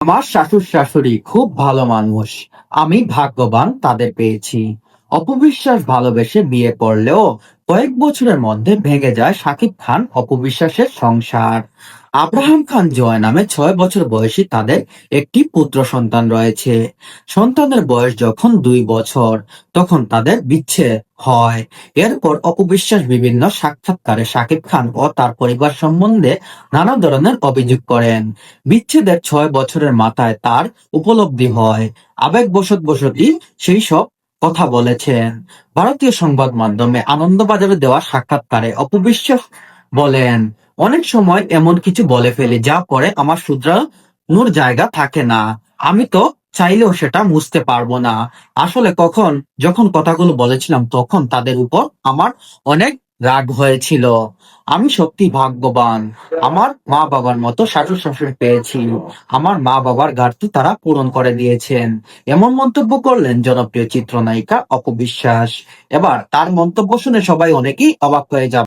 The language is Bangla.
আমার শাশুড় শাশুড়ি খুব ভালো মানুষ। আমি ভাগ্যবান তাদের পেয়েছি। অপবিশ্বাস ভালোবেসে বিয়ে করলেও কয়েক বছরের মধ্যে ভেঙে যায় সাকিব খান অপবিশ্বাসের সংসার। আব্রাহাম খান জয় নামে ছয় বছর বয়সী তাদের একটি পুত্র সন্তান রয়েছে। সন্তানের বয়স যখন দুই বছর, তখন তাদের বিচ্ছেদ হয়। এরপর অপবিশ্বাস বিভিন্ন সাক্ষাৎকারে সাকিব খান ও তার পরিবার সম্বন্ধে নানা ধরনের অভিযোগ করেন। বিচ্ছেদের ছয় বছরের মাথায় তার উপলব্ধি হয়। আবেগবশত বসতি সেই সব কথা বলেছেন। ভারতীয় সংবাদ মাধ্যমে আনন্দবাজারে দেওয়া সাক্ষাৎকারে অপবিশ্বাস বলেন অনেক সময় এমন কিছু বলে ফেলি, যা পরে আমার শুধরানোর জায়গা থাকে না। আমি তো চাইলেও সেটা মুছতে পারব না। আসলে কখন, যখন কথাগুলো বলেছিলাম, তখন তাদের উপর আমার অনেক রাগ হয়েছিল। আমি সত্যি ভাগ্যবান। আমার মা বাবার মতো শাশুড় শাশুড়ি পেয়েছি। আমার মা বাবার ঘাটতি তারা পূরণ করে দিয়েছেন। এমন মন্তব্য করলেন জনপ্রিয় চিত্রনায়িকা অপবিশ্বাস এবার তার মন্তব্য শুনে সবাই অনেকেই অবাক হয়ে যাবে।